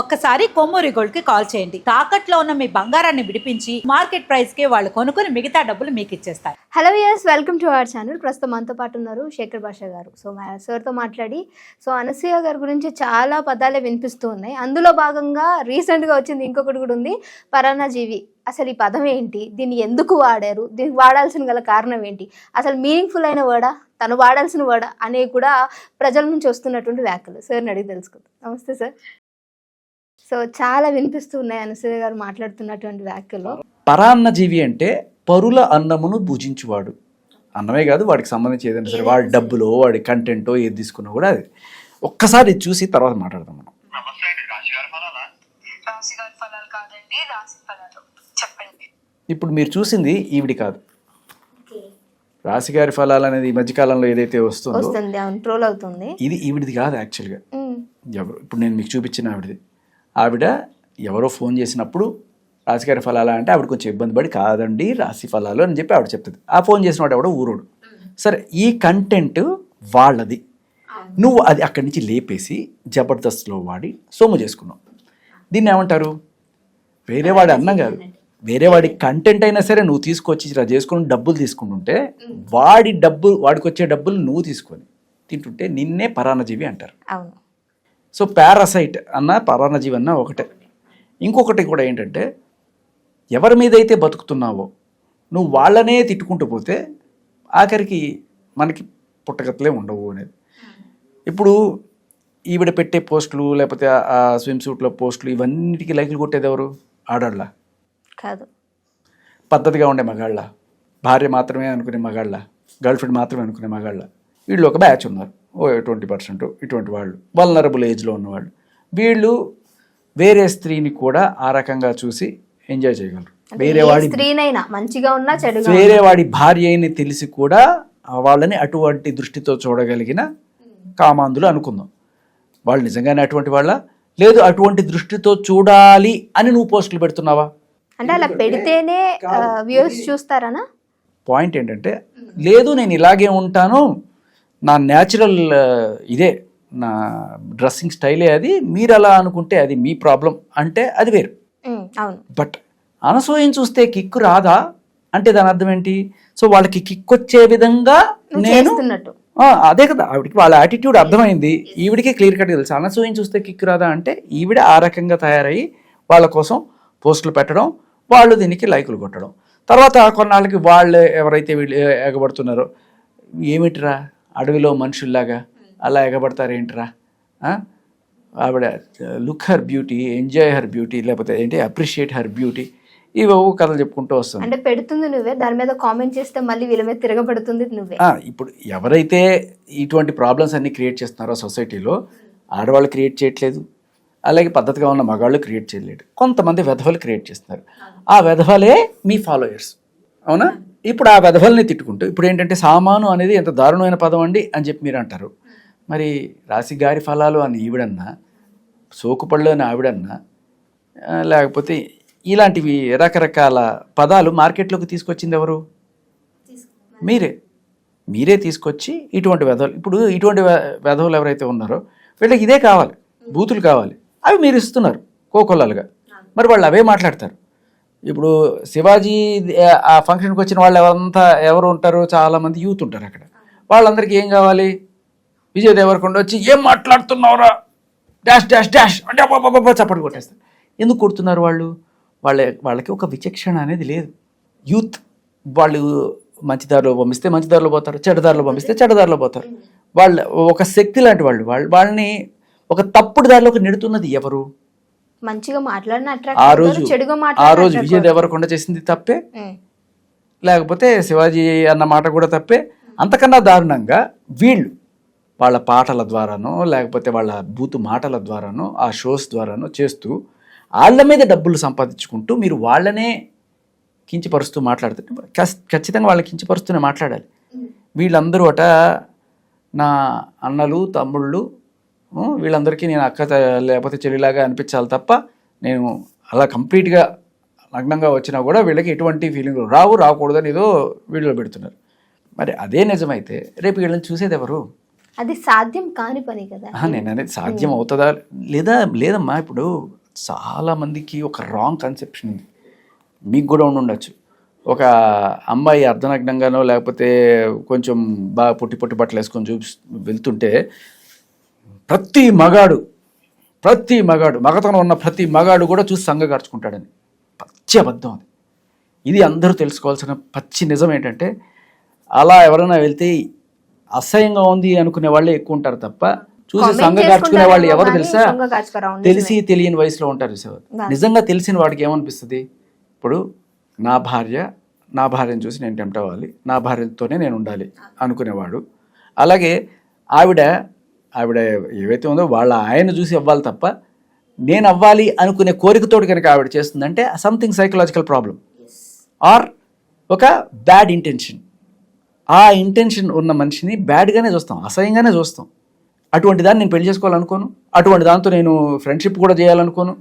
ఒక్కసారి కొమ్మూరి గోల్డ్కి కాల్ చేయండి. తాకట్లో ఉన్న మీ బంగారాన్ని విడిపించి మార్కెట్ ప్రైస్కి వాళ్ళు కొనుక్కుని మిగతా డబ్బులు మీకు ఇచ్చేస్తారు. Hello yes welcome to our channel. ప్రస్తుతం మనతో పాటు ఉన్నారు శేఖర్ భాష గారు. సో మా సార్తో మాట్లాడి సో అనసూయ గారి గురించి చాలా పదాలే వినిపిస్తూ ఉన్నాయి. అందులో భాగంగా రీసెంట్గా వచ్చింది ఇంకొకటి కూడా ఉంది. పరాణజీవి అసలు ఈ పదం ఏంటి? దీన్ని ఎందుకు వాడారు? దీనికి వాడాల్సిన గల కారణం ఏంటి? అసలు మీనింగ్ఫుల్ అయిన వర్డా? తను వాడాల్సిన వర్డా? అనేవి కూడా ప్రజల నుంచి వస్తున్నటువంటి వ్యాఖ్యలు. సార్ని అడిగి తెలుసుకుందాం. నమస్తే సార్. సో చాలా వినిపిస్తూ ఉన్నాయి అనసూయ గారు మాట్లాడుతున్నటువంటి వ్యాఖ్యలు. పరాన్నజీవి అంటే పరుల అన్నమును భుజించువాడు. అన్నమే కాదు వాడికి సంబంధించి ఏదైనా సరే వాడి డబ్బులో వాడి కంటెంటో ఏది తీసుకున్నా కూడా అది. ఒక్కసారి చూసి తర్వాత మాట్లాడదాం మనం. నమస్తే అండి రాశిగారి ఫలాలా? రాశి గారి ఫలాలు కాదండి రాశి ఫలాలు. చెప్పండి. ఇప్పుడు మీరు చూసింది ఈవిడి కాదు. రాశిగారి ఫలాలు అనేది ఈ మధ్యకాలంలో ఏదైతే వస్తుందో ట్రోల్ అవుతుంది. ఇది ఈవిడిది కాదు యాక్చువల్గా ఎవరు ఇప్పుడు నేను మీకు చూపించిన ఆవిడది. ఆవిడ ఎవరో ఫోన్ చేసినప్పుడు రాశిగారి ఫలాలా అంటే ఆవిడ కొంచెం ఇబ్బంది పడి కాదండి రాశి ఫలాలు అని చెప్పి ఆవిడ చెప్తుంది. ఆ ఫోన్ చేసిన వాడు ఎవడో ఊరోడు. సరే ఈ కంటెంట్ వాళ్ళది. నువ్వు అది అక్కడి నుంచి లేపేసి జబర్దస్త్లో వాడి సొమ్ము చేసుకున్నావు. దీన్ని ఏమంటారు? వేరే వాడి అన్నం కాదు. వేరే వాడి కంటెంట్ అయినా సరే నువ్వు తీసుకొచ్చి ఇలా చేసుకుని డబ్బులు తీసుకుంటుంటే వాడి డబ్బు వాడికి వచ్చే డబ్బులు నువ్వు తీసుకొని తింటుంటే నిన్నే పరాన్నజీవి అంటారు. అవును. సో పారాసైట్ అన్న పరాన్నజీవి అన్న ఒకటే. ఇంకొకటి కూడా ఏంటంటే ఎవరి మీద అయితే బతుకుతున్నావో నువ్వు వాళ్ళనే తిట్టుకుంటూ పోతే ఆఖరికి మనకి పుట్టగతలే ఉండవు అనేది. ఇప్పుడు ఈవిడ పెట్టే పోస్టులు లేకపోతే ఆ స్విమ్ సూట్లో పోస్టులు ఇవన్నిటికీ లైకులు కొట్టేది ఎవరు? ఆడాళ్ళ. కాదు. పద్ధతిగా ఉండే మగాళ్ళ. భార్య మాత్రమే అనుకునే మగాళ్ళ. గర్ల్ ఫ్రెండ్ మాత్రమే అనుకునే మగాళ్ళ. వీళ్ళు ఒక బ్యాచ్ ఉన్నారు. ఓ ట్వంటీ పర్సెంట్ ఇటువంటి వాళ్ళు వల్నరబుల్ ఏజ్లో ఉన్నవాళ్ళు. వీళ్ళు వేరే స్త్రీని కూడా ఆ రకంగా చూసి ఎంజాయ్ చేయగలరు. వేరే వాడి స్త్రీనైనా మంచిగా ఉన్నా చెడుగా వేరే వాడి భార్య అని తెలిసి కూడా వాళ్ళని అటువంటి దృష్టితో చూడగలిగిన కామాంధులు అనుకుందాం. వాళ్ళు నిజంగానే అటువంటి వాళ్ళ? లేదు అటువంటి దృష్టితో చూడాలి అని నువ్వు పోస్టులు పెడుతున్నావా? అంటే అలా పెడితేనే వ్యూస్ చూస్తారనా? పాయింట్ ఏంటంటే లేదు నేను ఇలాగే ఉంటాను నా న్యాచురల్ ఇదే. నా డ్రెస్సింగ్ స్టైలే అది. మీరు అలా అనుకుంటే అది మీ ప్రాబ్లం అంటే అది వేరు. బట్ అనసూయం చూస్తే కిక్కు రాదా? అంటే దాని అర్థం ఏంటి? సో వాళ్ళకి కిక్ వచ్చే విధంగా నేను అదే కదా. ఆవిడకి వాళ్ళ యాటిట్యూడ్ అర్థమైంది. ఈవిడికి క్లియర్ కట్ తెలుసు. అనసూయం చూస్తే కిక్ రాదా అంటే ఈవిడ ఆ రకంగా తయారయ్యి వాళ్ళ కోసం పోస్టులు పెట్టడం వాళ్ళు దీనికి లైకులు కొట్టడం. తర్వాత కొన్నాళ్ళకి వాళ్ళు ఎవరైతే వీళ్ళు ఎగబడుతున్నారో ఏమిటిరా? అడవిలో మనుషుల్లాగా అలా ఎగబడతారేంటిరా? ఆవిడ look her beauty enjoy her beauty లేకపోతే ఏంటి అప్రిషియేట్ హర్ బ్యూటీ ఇవో కథలు చెప్పుకుంటూ వస్తుంది అంటే పెడుతుంది నువ్వే దాని మీద కామెంట్ చేస్తే మళ్ళీ వీళ్ళ మీద తిరగబడుతుంది నువ్వే. ఇప్పుడు ఎవరైతే ఇటువంటి ప్రాబ్లమ్స్ అన్ని క్రియేట్ చేస్తున్నారో సొసైటీలో ఆడవాళ్ళు క్రియేట్ చేయట్లేదు. అలాగే పద్ధతిగా ఉన్న మగాళ్ళు క్రియేట్ చేయలేడు కొంతమంది వెధవలు క్రియేట్ చేస్తున్నారు. ఆ వెధవలే మీ ఫాలోయర్స్ అవునా? ఇప్పుడు ఆ వెధవల్ని తిట్టుకుంటూ ఇప్పుడు ఏంటంటే సామాను అనేది ఎంత దారుణమైన పదం అండి అని చెప్పి మీరు అంటారు. మరి రాశి గారి ఫలాలు అని ఈవిడన్నా సోకుపళ్ళు అని ఆవిడన్నా లేకపోతే ఇలాంటివి రకరకాల పదాలు మార్కెట్లోకి తీసుకొచ్చింది ఎవరు? మీరే. మీరే తీసుకొచ్చి ఇటువంటి వెధవలు ఇప్పుడు ఇటువంటి వెధవలు ఎవరైతే ఉన్నారో వీళ్ళకి ఇదే కావాలి బూతులు కావాలి. అవి మీరు ఇస్తున్నారు కోకొల్లలుగా. మరి వాళ్ళు అవే మాట్లాడతారు. ఇప్పుడు శివాజీ ఆ- ఫంక్షన్కి వచ్చిన వాళ్ళు ఎవరంతా ఎవరు ఉంటారు చాలామంది యూత్ ఉంటారు అక్కడ. వాళ్ళందరికీ ఏం కావాలి? విజయ్ దేవరకొండ వచ్చి ఏం మాట్లాడుతున్నావురా? Dash dash dash. అంటే అబ్బబ్బబ్బబ్బ చప్పటి కొట్టేస్తారు ఎందుకు కొడుతున్నారు వాళ్ళు? వాళ్ళ వాళ్ళకి ఒక విచక్షణ అనేది లేదు. యూత్ వాళ్ళు మంచిదారిలో పంపిస్తే మంచిదారిలో పోతారు చెడ్డదారిలో పంపిస్తే చెడ్డదారిలో పోతారు. వాళ్ళ ఒక శక్తి లాంటి వాళ్ళు. వాళ్ళు వాళ్ళని ఒక తప్పుడు దారిలోకి నెడుతున్నది ఎవరు? మంచిగా మాట్లాడిన ఆ రోజు చెడుగా ఆ రోజు విజయ్ దేవరకొండ చేసింది తప్పే. లేకపోతే శివాజీ అన్న మాట కూడా తప్పే. అంతకన్నా దారుణంగా వీళ్ళు వాళ్ళ పాటల ద్వారానో లేకపోతే వాళ్ళ బూతు మాటల ద్వారానో ఆ షోస్ ద్వారానో చేస్తూ వాళ్ళ మీద డబ్బులు సంపాదించుకుంటూ మీరు వాళ్ళనే కించపరుస్తూ మాట్లాడుతుంటే ఖచ్- ఖచ్చితంగా వాళ్ళని కించపరుస్తూనే మాట్లాడాలి. వీళ్ళందరూ అట నా అన్నలు తమ్ముళ్ళు వీళ్ళందరికీ నేను అక్క లేకపోతే చెల్లిలాగా అనిపించాలి తప్ప నేను అలా కంప్లీట్గా నగ్నంగా వచ్చినా కూడా వీళ్ళకి ఎటువంటి ఫీలింగ్ రావు రాకూడదని ఏదో వీడియోలో పెడుతున్నారు. మరి అదే నిజమైతే రేపు వీళ్ళని చూసేది ఎవరు? అది సాధ్యం కాని పని కదా. నేను అనేది సాధ్యం అవుతుందా? లేదా లేదమ్మా ఇప్పుడు చాలా మందికి ఒక రాంగ్ కన్సెప్షన్ ఉంది. మీకు కూడా ఉండి ఉండొచ్చు. ఒక అమ్మాయి అర్ధనగ్నంగానో లేకపోతే కొంచెం బాగా పొట్టి పొట్టి బట్టలు వేసుకొని చూపి వెళ్తుంటే ప్రతి మగాడు ప్రతి మగాడు మగతనం ఉన్న ప్రతి మగాడు కూడా చూసి సంగగార్చుకుంటాడని పచ్చి అబద్ధం అది. ఇది అందరూ తెలుసుకోవాల్సిన పచ్చి నిజం ఏంటంటే అలా ఎవరైనా వెళ్తే అసహ్యంగా ఉంది అనుకునే వాళ్ళే ఎక్కువ ఉంటారు తప్ప చూసి సంగగార్చుకునే వాళ్ళు ఎవరు తెలుసా? తెలిసి తెలియని వయసులో ఉంటారు. నిజంగా తెలిసిన వాడికి ఏమనిపిస్తుంది? ఇప్పుడు నా భార్య నా భార్యను చూసి నేను టెంప్ట్ అవ్వాలి. నా భార్యతోనే నేను ఉండాలి అనుకునేవాడు. అలాగే ఆవిడ ఆవిడ ఏవైతే ఉందో వాళ్ళ ఆయన చూసి అవ్వాలి తప్ప నేను అవ్వాలి అనుకునే కోరికతోటి కనుక ఆవిడ చేస్తుందంటే సంథింగ్ సైకలాజికల్ ప్రాబ్లం ఆర్ ఒక బ్యాడ్ ఇంటెన్షన్ ఆ ఇంటెన్షన్ ఉన్న మనిషిని బ్యాడ్గానే చూస్తాం అసహ్యంగానే చూస్తాం. అటువంటి దాన్ని నేను పెళ్ళి చేసుకోవాలనుకోను అటువంటి దాంతో నేను ఫ్రెండ్షిప్ కూడా చేయాలనుకోను.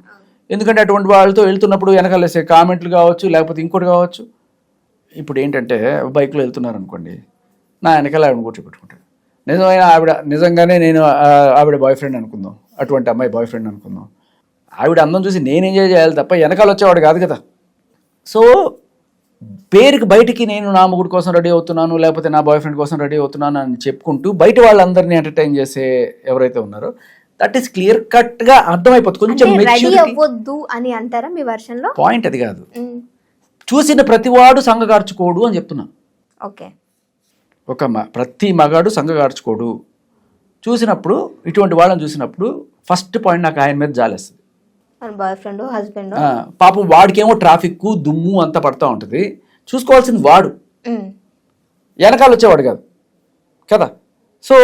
ఎందుకంటే అటువంటి వాళ్ళతో వెళ్తున్నప్పుడు వెనకాల వేసే కామెంట్లు కావచ్చు లేకపోతే ఇంకోటి కావచ్చు. ఇప్పుడు ఏంటంటే బైక్లో వెళ్తున్నారు అనుకోండి నా వెనకాల ఆవిడ కూర్చోబెట్టుకుంటాడు. నిజమైన ఆవిడ నిజంగానే నేను ఆవిడ బాయ్ ఫ్రెండ్ అనుకుందాం. అటువంటి అమ్మాయి బాయ్ ఫ్రెండ్ అనుకుందాం. ఆవిడ అందం చూసి నేను ఎంజాయ్ చేయాలి తప్ప వెనకాల వచ్చేవాడు కాదు కదా. సో పేరుకి బయటికి నేను నా మొగుడు కోసం రెడీ అవుతున్నాను లేకపోతే నా బాయ్ ఫ్రెండ్ కోసం రెడీ అవుతున్నాను అని చెప్పుకుంటూ బయట వాళ్ళందరినీ ఎంటర్టైన్ చేసే ఎవరైతే ఉన్నారో దట్ ఈస్ క్లియర్ కట్గా అర్థమైపోతుంది. కొంచెం అవ్వద్దు అని అంటారా మీ version లో? పాయింట్ అది కాదు. చూసిన ప్రతివాడు సంఘగార్చుకోడు అని చెప్తున్నా. ఓకే. ఒక మ ప్రతి మగాడు సంఘగార్చుకోడు చూసినప్పుడు ఇటువంటి వాళ్ళని చూసినప్పుడు ఫస్ట్ పాయింట్ నాకు ఆయన మీద జాలేస్తుంది. బాయ్ ఫ్రెండ్ హస్బెండ్ పాపం వాడికేమో ట్రాఫిక్ దుమ్ము అంతా పడతా ఉంటుంది. చూసుకోవాల్సింది వాడు. వెనకాల వచ్చేవాడు కాదు. కదా? సో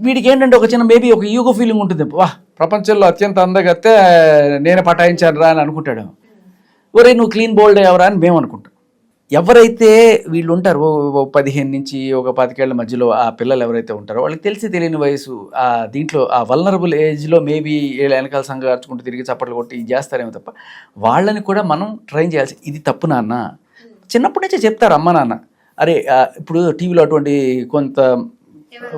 వీడికి ఏంటంటే ఒక చిన్న మేబీ ఒక ఈగో ఫీలింగ్ ఉంటుంది. వా ప్రపంచంలో అత్యంత అందగతే నేనే పటాయించాను రా అని అనుకుంటాడు. ఒరే నువ్వు క్లీన్ బోల్డ్ ఎవరా అని మేము అనుకుంటాం ఎవరైతే వీళ్ళు ఉంటారో ఓ- పదిహేను నుంచి ఒక పాతికేళ్ళ మధ్యలో ఆ పిల్లలు ఎవరైతే ఉంటారో వాళ్ళకి తెలిసి తెలియని వయసు ఆ దీంట్లో ఆ వల్నరబుల్ ఏజ్లో మేబీ వెనకాల సంఘ తిరిగి చప్పట్లు కొట్టి ఇది చేస్తారేమో తప్ప వాళ్ళని కూడా మనం ట్రైన్ చేయాల్సి ఇది తప్పు నాన్న. చిన్నప్పటి నుంచే చెప్తారు అమ్మ నాన్న. అరే ఇప్పుడు టీవీలో అటువంటి కొంత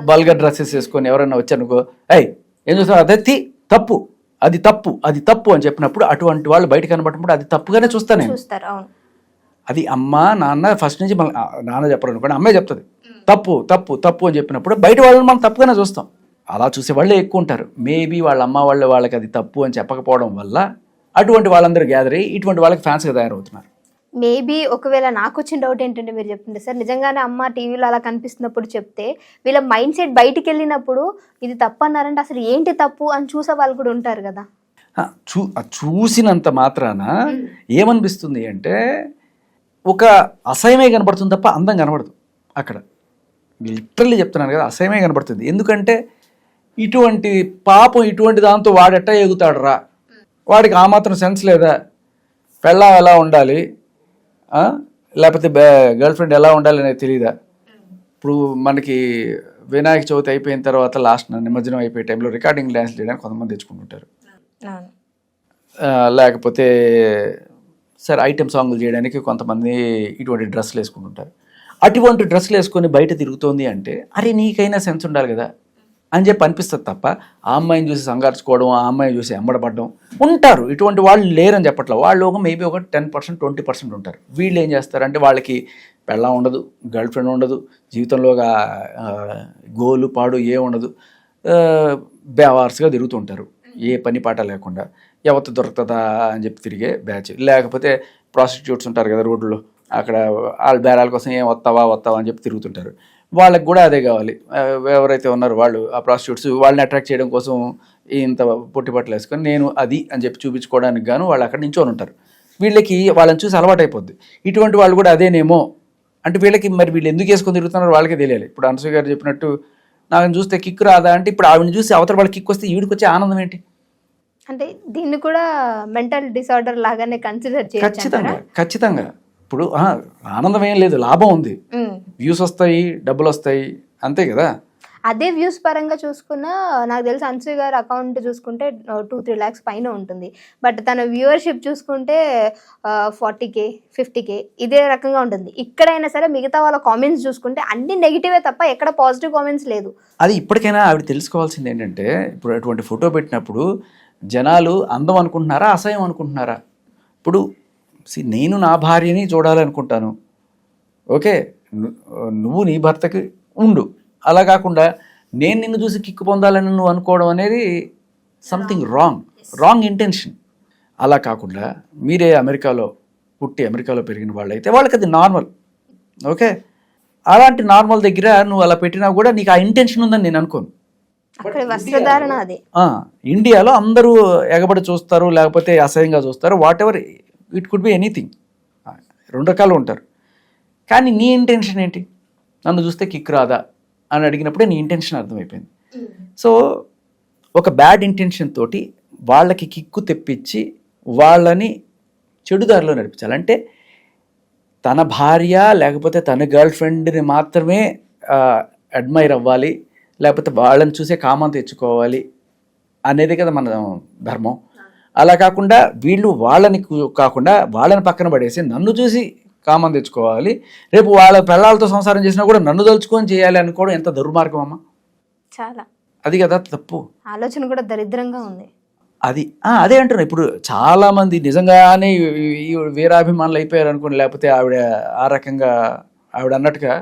బల్గర్ డ్రెస్సెస్ వేసుకొని ఎవరైనా వచ్చారనుకో అయ్యి ఏం చూస్తారు అదే తప్పు. అది తప్పు అది తప్పు అని చెప్పినప్పుడు అటువంటి వాళ్ళు బయట కనబడినప్పుడు అది తప్పుగానే చూస్తాను నేను. చూస్తారు అవును. అది అమ్మ నాన్న ఫస్ట్ నుంచి మన నాన్న చెప్పరు అనుకోండి అమ్మే చెప్తుంది. తప్పు తప్పు తప్పు అని చెప్పినప్పుడు బయట వాళ్ళని మనం తప్పుగానే చూస్తాం. అలా చూసే వాళ్ళే ఎక్కువ ఉంటారు. మేబీ వాళ్ళ అమ్మ వాళ్ళు వాళ్ళకి అది తప్పు అని చెప్పకపోవడం వల్ల అటువంటి వాళ్ళందరూ గ్యాదర్ అయ్యి ఇటువంటి వాళ్ళకి ఫ్యాన్స్గా తయారవుతున్నారు. మేబీ ఒకవేళ నాకు వచ్చిన డౌట్ ఏంటంటే మీరు చెప్తుంటే సార్ నిజంగానే అమ్మ టీవీలో అలా కనిపిస్తున్నప్పుడు చెప్తే వీళ్ళ మైండ్ సెట్ బయటికి వెళ్ళినప్పుడు ఇది తప్పు అన్నారంటే అసలు ఏంటి తప్పు? అని చూసే వాళ్ళు కూడా ఉంటారు కదా. చూ చూసినంత మాత్రాన ఏమనిపిస్తుంది అంటే ఒక అసహ్యమే కనపడుతుంది తప్ప అందం కనబడదు అక్కడ. లిటరల్లీ చెప్తున్నాను కదా అసహ్యమే కనపడుతుంది ఎందుకంటే ఇటువంటి పాపం ఇటువంటి దాంతో వాడెట్ట ఎగుతాడు రా వాడికి ఆ మాత్రం సెన్స్ లేదా? పెళ్ళాం ఎలా ఉండాలి? లేకపోతే గర్ల్ ఫ్రెండ్ ఎలా ఉండాలి అనేది తెలియదా ఇప్పుడు మనకి వినాయక చవితి అయిపోయిన తర్వాత లాస్ట్ నిమజ్జనం అయిపోయే టైంలో రికార్డింగ్ డ్యాన్స్ చేయడానికి కొంతమంది తెచ్చుకుంటుంటారు. లేకపోతే సరే ఐటెం సాంగ్లు చేయడానికి కొంతమంది ఇటువంటి డ్రెస్సులు వేసుకుంటుంటారు. అటువంటి డ్రెస్సులు వేసుకొని బయట తిరుగుతోంది అంటే అరే నీకైనా సెన్స్ ఉండాలి కదా? అని చెప్పి అనిపిస్తుంది తప్ప ఆ అమ్మాయిని చూసి సంగార్చుకోవడం ఆ అమ్మాయిని చూసి ఎంబడపడడం ఉంటారు. ఇటువంటి వాళ్ళు లేరని చెప్పట్లేదు వాళ్ళు ఒక మేబీ ఒక టెన్ పర్సెంట్ ట్వంటీ పర్సెంట్ ఉంటారు. వీళ్ళు ఏం చేస్తారంటే వాళ్ళకి పెళ్ళం ఉండదు గర్ల్ ఫ్రెండ్ ఉండదు జీవితంలోగా గోలు పాడు ఏ ఉండదు బేవార్స్గా తిరుగుతుంటారు ఏ పని పాట లేకుండా. ఎవరితో దొరుకుతుందా అని చెప్పి తిరిగే బ్యాచ్. లేకపోతే ప్రాస్టిట్యూట్స్ ఉంటారు కదా రోడ్లో అక్కడ వాళ్ళ బేరాల కోసం ఏం వస్తావా వస్తావా అని చెప్పి తిరుగుతుంటారు. వాళ్ళకి కూడా అదే కావాలి. ఎవరైతే ఉన్నారో వాళ్ళు ఆ ప్రాస్టిట్యూట్స్ వాళ్ళని అట్రాక్ట్ చేయడం కోసం ఇంత పొట్టిబట్టలు వేసుకొని నేను అది అని చెప్పి చూపించుకోవడానికి గాను వాళ్ళు అక్కడ నించొని ఉంటారు. వీళ్ళకి వాళ్ళని చూసి అలవాటైపోద్ది. ఇటువంటి వాళ్ళు కూడా అదేనేమో అంటే వీళ్ళకి మరి వీళ్ళు ఎందుకు వేసుకొని తిరుగుతున్నారో వాళ్ళకే తెలియాలి. ఇప్పుడు అనసూయ గారు చెప్పినట్టు నాకు చూస్తే కిక్ రాదా? అంటే ఇప్పుడు ఆవిడని చూసి అవతల వాళ్ళకి కిక్ వస్తే ఈవిడికి వచ్చే ఆనందం ఏంటి? అంటే దీన్ని కూడా మెంటల్ డిసార్డర్ లాగానే కన్సిడర్ చేయొచ్చు ఖచ్చితంగా ఖచ్చితంగా. ఇప్పుడు ఆనందం ఏం లేదు లాభం ఉంది. వ్యూస్ వస్తాయి డబ్బులు వస్తాయి అంతే కదా? అదే వ్యూస్ పరంగా చూసుకున్నా నాకు తెలిసి అన్సూయ గారి అకౌంట్ చూసుకుంటే టూ త్రీ ల్యాక్స్ పైన ఉంటుంది. బట్ తన వ్యూవర్షిప్ చూసుకుంటే ఫార్టీ కే ఫిఫ్టీ కే ఇదే రకంగా ఉంటుంది. ఇక్కడైనా సరే మిగతా వాళ్ళ కామెంట్స్ చూసుకుంటే అన్ని నెగిటివే తప్ప ఎక్కడ పాజిటివ్ కామెంట్స్ లేదు. అది ఇప్పటికైనా ఆవిడ తెలుసుకోవాల్సింది ఏంటంటే ఇప్పుడు అటువంటి ఫోటో పెట్టినప్పుడు జనాలు అందం అనుకుంటున్నారా అసహ్యం అనుకుంటున్నారా? ఇప్పుడు నేను నా భార్యని చూడాలనుకుంటాను. ఓకే నువ్వు నీ భర్తకి ఉండు. అలా కాకుండా నేను నిన్ను చూసి కిక్కు పొందాలని నువ్వు అనుకోవడం అనేది సంథింగ్ రాంగ్ రాంగ్ ఇంటెన్షన్ అలా కాకుండా మీరే అమెరికాలో పుట్టి అమెరికాలో పెరిగిన వాళ్ళైతే వాళ్ళకి అది నార్మల్ ఓకే? అలాంటి నార్మల్ దగ్గర నువ్వు అలా పెట్టినా కూడా నీకు ఆ ఇంటెన్షన్ ఉందని నేను అనుకోను. వస్త్రధారణ అదే. ఆ, ఇండియాలో అందరూ ఎగబడి చూస్తారు లేకపోతే అసహ్యంగా చూస్తారు whatever it could be anything రెండు రకాలు ఉంటారు. కానీ నీ ఇంటెన్షన్ ఏంటి? నన్ను చూస్తే కిక్ రాదా? అని అడిగినప్పుడే నీ ఇంటెన్షన్ అర్థమైపోయింది. సో ఒక బ్యాడ్ ఇంటెన్షన్ తోటి వాళ్ళకి కిక్కు తెప్పించి వాళ్ళని చెడుదారిలో నడిపించాలి. అంటే తన భార్య లేకపోతే తన గర్ల్ ఫ్రెండ్ని మాత్రమే అడ్మైర్ అవ్వాలి. లేకపోతే వాళ్ళని చూసే కామం తెచ్చుకోవాలి అనేది కదా మన ధర్మం. అలా కాకుండా వీళ్ళు వాళ్ళని కాకుండా వాళ్ళని పక్కన పడేసి నన్ను చూసి కామం తెచ్చుకోవాలి. రేపు వాళ్ళ పిల్లలతో సంసారం చేసినా కూడా నన్ను తలుచుకొని చేయాలి అనుకోవడం ఎంత దుర్మార్గం అమ్మా. చాలా. అది కదా తప్పు. ఆలోచన కూడా దరిద్రంగా ఉంది. అది అదే అంటున్నా. ఇప్పుడు చాలా మంది నిజంగానే వీరాభిమానులు అయిపోయారు అనుకోండి లేకపోతే ఆవిడ ఆ రకంగా ఆవిడ అన్నట్టుగా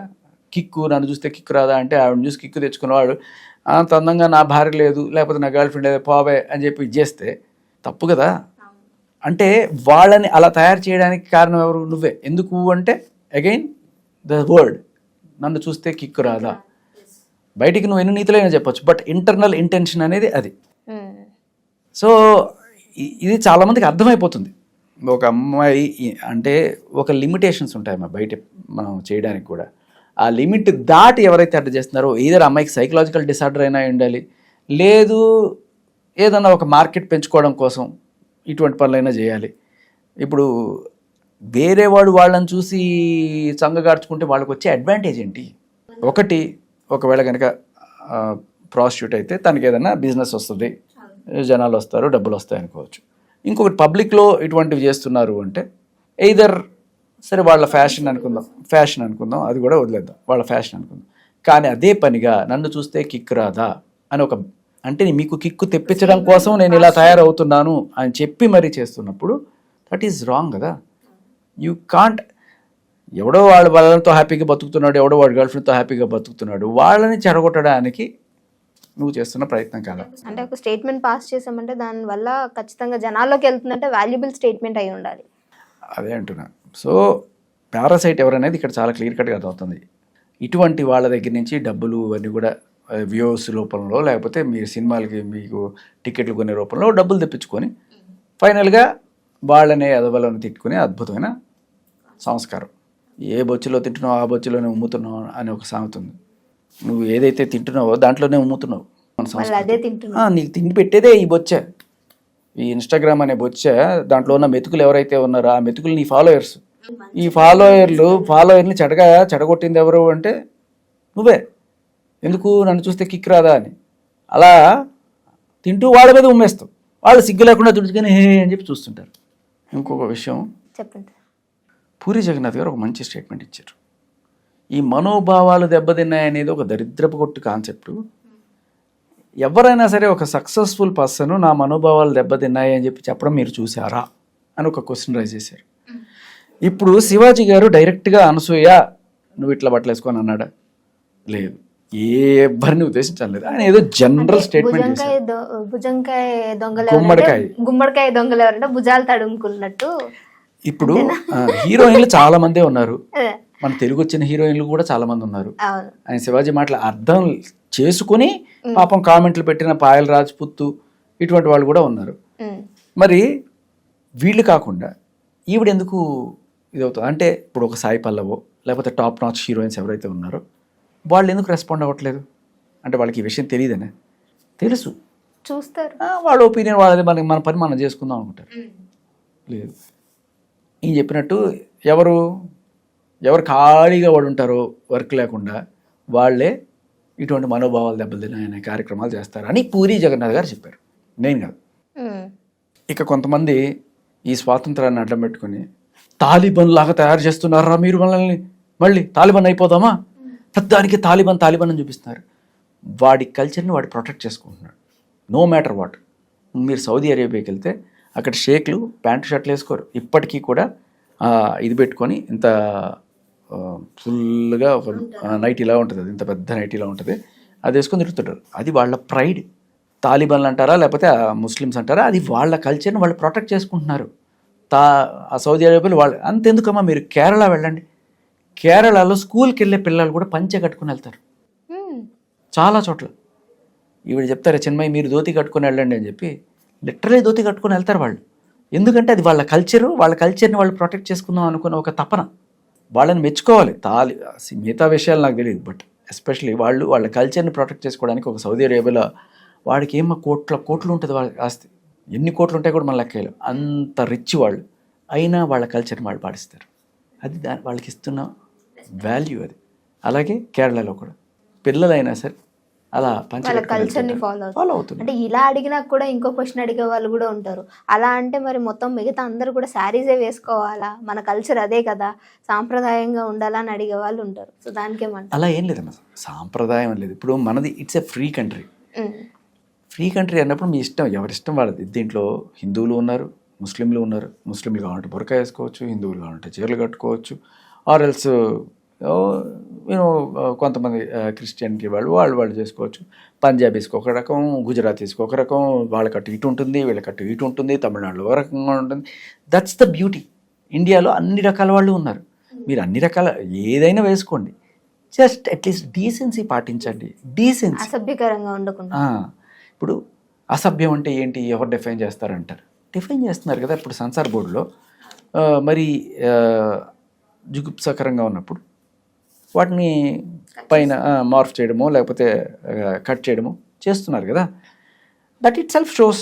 కిక్కు నన్ను చూస్తే కిక్కు రాదా అంటే ఆవిడ చూసి కిక్కు తెచ్చుకున్నవాడు అంత అందంగా నా భార్య లేదు లేకపోతే నా గర్ల్ ఫ్రెండ్ లేదు పోవే అని చెప్పి ఇది చేస్తే తప్పు కదా? అంటే వాళ్ళని అలా తయారు చేయడానికి కారణం ఎవరు? నువ్వే. ఎందుకు అంటే అగైన్ ద వర్డ్ నన్ను చూస్తే కిక్కు రాదా? బయటికి నువ్వు ఎన్ని నీతులైనా చెప్పొచ్చు బట్ ఇంటర్నల్ ఇంటెన్షన్ అనేది అది. ఉమ్. సో ఇది చాలామందికి అర్థమైపోతుంది. ఒక అమ్మాయి అంటే ఒక లిమిటేషన్స్ ఉంటాయి అమ్మా బయట మనం చేయడానికి కూడా. ఆ లిమిట్ దాటి ఎవరైతే అడ్డు చేస్తున్నారో ఏదైనా అమ్మాయికి సైకలాజికల్ డిసార్డర్ అయినా ఉండాలి లేదు ఏదన్నా ఒక మార్కెట్ పెంచుకోవడం కోసం ఇటువంటి పనులైనా చేయాలి. ఇప్పుడు వేరే వాడు వాళ్ళని చూసి చంగగార్చుకుంటే వాళ్ళకి వచ్చే అడ్వాంటేజ్ ఏంటి? ఒకటి ఒకవేళ కనుక ప్రాస్టిట్యూట్ అయితే తనకి ఏదైనా బిజినెస్ వస్తుంది జనాలు వస్తారు డబ్బులు వస్తాయి అనుకోవచ్చు ఇంకొకటి పబ్లిక్లో ఇటువంటివి చేస్తున్నారు అంటే ఎయిదర్ సరే వాళ్ళ ఫ్యాషన్ అనుకుందాం. ఫ్యాషన్ అనుకుందాం. అది కూడా వదిలేద్దాం. వాళ్ళ ఫ్యాషన్ అనుకుందాం. కానీ అదే పనిగా నన్ను చూస్తే కిక్ రాదా అని ఒక అంటే మీకు కిక్కు తెప్పించడం కోసం నేను ఇలా తయారవుతున్నాను అని చెప్పి మరీ చేస్తున్నప్పుడు దట్ ఈస్ రాంగ్ కదా. యూ కాంట్ ఎవడో వాళ్ళ వాళ్ళతో హ్యాపీగా బతుకుతున్నాడు ఎవడో వాడు గర్ల్ ఫ్రెండ్తో హ్యాపీగా బతుకుతున్నాడు. వాళ్ళని చెడగొట్టడానికి నువ్వు చేస్తున్న ప్రయత్నం కాదా? అంటే ఒక స్టేట్మెంట్ పాస్ చేసామంటే దానివల్ల ఖచ్చితంగా జనాల్లోకి వెళ్తుందంటే వాల్యుబుల్ స్టేట్మెంట్ అయి ఉండాలి. అదే అంటున్నా. సో పారాసైట్ ఎవరనేది ఇక్కడ చాలా క్లియర్ కట్గా అర్థమవుతుంది. ఇటువంటి వాళ్ళ దగ్గర నుంచి డబ్బులు అన్నీ కూడా వ్యూస్ రూపంలో లేకపోతే మీరు సినిమాలకి మీకు టికెట్లు కొనే రూపంలో డబ్బులు తెప్పించుకొని ఫైనల్గా వాళ్ళనే ఎదవలను తిట్టుకునే అద్భుతమైన సంస్కారం. ఏ బొచ్చులో తింటున్నావు ఆ బొచ్చులోనే ఉమ్ముతున్నావు అని ఒక సామెత ఉంది. నువ్వు ఏదైతే తింటున్నావో దాంట్లోనే ఉమ్ముతున్నావు. మన నీకు తిండి పెట్టేదే ఈ బొచ్చ. ఈ ఇన్స్టాగ్రామ్ అనే బొచ్చ దాంట్లో ఉన్న మెతుకులు ఎవరైతే ఉన్నారో ఆ మెతుకులు నీ ఫాలోయర్స్ ఈ ఫాలోయర్లు ఫాలోయర్ని చెడగా చెడగొట్టింది ఎవరు అంటే నువ్వే. ఎందుకు? నన్ను చూస్తే కిక్ రాదా అని. అలా తింటూ వాళ్ళ మీద ఉమ్మేస్తావు. వాళ్ళు సిగ్గు లేకుండా తుడుచుకొని హే అని చెప్పి చూస్తుంటారు. ఇంకొక విషయం. చెప్పండి పూరి జగన్నాథ్ గారు ఒక మంచి స్టేట్మెంట్ ఇచ్చారు. ఈ మనోభావాలు దెబ్బతిన్నాయనేది ఒక దరిద్రపు కొట్టు కాన్సెప్ట్ ఎవరైనా సరే ఒక సక్సెస్ఫుల్ పర్సన్ నా మనోభావాలు దెబ్బతిన్నాయి అని చెప్పి చెప్పడం మీరు చూసారా అని ఒక క్వశ్చన్ రైజ్ చేశారు. ఇప్పుడు శివాజీ గారు డైరెక్ట్గా అనసూయ నువ్వు ఇట్లా బట్టలు వేసుకొని అన్నాడా? లేదు. ఏ ఎవ్వరిని ఉద్దేశించలేదు ఆయన ఏదో జనరల్ స్టేట్మెంట్ భుజంకాయ దొంగలు గుమ్మడికాయ. గుమ్మడికాయ దొంగలు ఎవరంటే భుజాలు తడుముకున్నట్టు. ఇప్పుడు హీరోయిన్లు చాలా మందే ఉన్నారు. మన తెలుగు వచ్చిన హీరోయిన్లు కూడా చాలా మంది ఉన్నారు. ఆయన శివాజీ మాటలు అర్థం చేసుకుని పాపం కామెంట్లు పెట్టిన పాయల్ రాజ్పుత్తు ఇటువంటి వాళ్ళు కూడా ఉన్నారు. మరి వీళ్ళు కాకుండా ఈవిడ ఎందుకు ఇది అవుతుంది అంటే ఇప్పుడు ఒక సాయి పల్లవో లేకపోతే టాప్ నాచ్ హీరోయిన్స్ ఎవరైతే ఉన్నారో వాళ్ళు ఎందుకు రెస్పాండ్ అవ్వట్లేదు? అంటే వాళ్ళకి ఈ విషయం తెలియదనే? తెలుసు. చూస్తారు. వాళ్ళ ఒపీనియన్ వాళ్ళది మనకి మన పని మనం చేసుకుందాం అనుకుంటారు. లేదు. ఈయన చెప్పినట్టు ఎవరు ఎవరు ఖాళీగా వాడు ఉంటారో వర్క్ లేకుండా వాళ్ళే ఇటువంటి మనోభావాలు దెబ్బతిన ఆయన కార్యక్రమాలు చేస్తారని పూరి జగన్నాథ్ గారు చెప్పారు. నేను కాదు. ఇక కొంతమంది ఈ స్వాతంత్రాన్ని అడ్డం పెట్టుకుని తాలిబన్ లాగా తయారు చేస్తున్నారా మీరు మనల్ని? మళ్ళీ తాలిబన్ అయిపోదామా? దానికి తాలిబన్ తాలిబన్ అని చూపిస్తున్నారు. వాడి కల్చర్ని వాడు ప్రొటెక్ట్ చేసుకుంటున్నాడు. No matter what. మీరు సౌదీ అరేబియాకి వెళ్తే అక్కడ షేక్లు ప్యాంటు షర్ట్లు వేసుకోరు. ఇప్పటికీ కూడా ఇది పెట్టుకొని ఇంత ఫుల్గా ఒక నైట్ ఇలా ఉంటుంది అది ఇంత పెద్ద నైట్ ఇలా ఉంటుంది. అది వేసుకొని తిరుగుతుంటారు. అది వాళ్ళ ప్రైడ్. తాలిబాన్లు అంటారా లేకపోతే ముస్లిమ్స్ అంటారా అది వాళ్ళ కల్చర్ని వాళ్ళు ప్రొటెక్ట్ చేసుకుంటున్నారు. తా ఆ సౌదీ అరేబియాలో వాళ్ళు అంతెందుకమ్మా మీరు కేరళ వెళ్ళండి. కేరళలో స్కూల్కి వెళ్ళే పిల్లలు కూడా పంచె కట్టుకుని వెళ్తారు. చాలా చోట్ల. ఈవిడ చెప్తారు చిన్మయ్య మీరు ధోతి కట్టుకొని వెళ్ళండి అని చెప్పి. లిటరలీ ధోతి కట్టుకొని వెళ్తారు వాళ్ళు. ఎందుకంటే అది వాళ్ళ కల్చరు వాళ్ళ కల్చర్ని వాళ్ళు ప్రొటెక్ట్ చేసుకుందాం అనుకున్న ఒక తపన. వాళ్ళని మెచ్చుకోవాలి. తాలి మిగతా విషయాలు నాకు తెలియదు. బట్ ఎస్పెషలీ వాళ్ళు వాళ్ళ కల్చర్ని ప్రొటెక్ట్ చేసుకోవడానికి ఒక సౌదీ అరేబియాలో వాడికి ఏమో కోట్ల కోట్లు ఉంటుంది వాళ్ళ ఆస్తి. ఎన్ని కోట్లు ఉంటాయి కూడా మన లెక్కలు అంత రిచ్ వాళ్ళు. అయినా వాళ్ళ కల్చర్ని వాళ్ళు పాటిస్తారు. అది దాని వాళ్ళకి ఇస్తున్న వాల్యూ అది. అలాగే కేరళలో కూడా. పిల్లలైనా సరే అలా పంచ వాళ్ళ కట్టుకొని కల్చర్ని వెళ్తుంటారు. ఫాలో ఫాలో అవుతుంది అంటే ఇలా అడిగినా కూడా ఇంకో క్వశ్చన్ అడిగే వాళ్ళు కూడా ఉంటారు. అలా అంటే మరి మొత్తం మిగతా అందరూ కూడా శారీసే వేసుకోవాలా? మన కల్చర్ అదే కదా. సాంప్రదాయంగా ఉండాలా అని అడిగే వాళ్ళు ఉంటారు. సో దానికి ఏమంటారు అలా ఏం లేదమ్మా. సాంప్రదాయం లేదు. ఇప్పుడు మనది it's a free country free country అన్నప్పుడు మీ ఇష్టం ఎవరి ఇష్టం వాళ్ళది? దీంట్లో హిందువులు ఉన్నారు ముస్లింలు ఉన్నారు. ముస్లింలు కావాలంటే బురకా వేసుకోవచ్చు హిందువులు కావాలంటే చీరలు కట్టుకోవచ్చు ఆర్ ఎల్స్ యూనో కొంతమంది క్రిస్టియన్కి వాళ్ళు వాళ్ళు వాళ్ళు చేసుకోవచ్చు. పంజాబీస్కి ఒక రకం గుజరాతీస్కి ఒక రకం వాళ్ళ కట్టు ఇటు ఉంటుంది వీళ్ళ కట్టు ఇటు ఉంటుంది తమిళనాడులో ఒక రకంగా ఉంటుంది. దట్స్ ద బ్యూటీ ఇండియాలో అన్ని రకాల వాళ్ళు ఉన్నారు. మీరు అన్ని రకాల ఏదైనా వేసుకోండి. జస్ట్ అట్లీస్ట్ డీసెన్సీ పాటించండి. డీసెన్సీ అసభ్యకరంగా ఉండకుండా. ఇప్పుడు అసభ్యం అంటే ఏంటి? ఎవరు డిఫైన్ చేస్తారంటారు? డిఫైన్ చేస్తున్నారు కదా ఇప్పుడు సెన్సార్ బోర్డులో. మరి జుగుప్సకరంగా ఉన్నప్పుడు వాటిని పైన మార్ఫ్ చేయడమో లేకపోతే కట్ చేయడమో చేస్తున్నారు కదా. That itself shows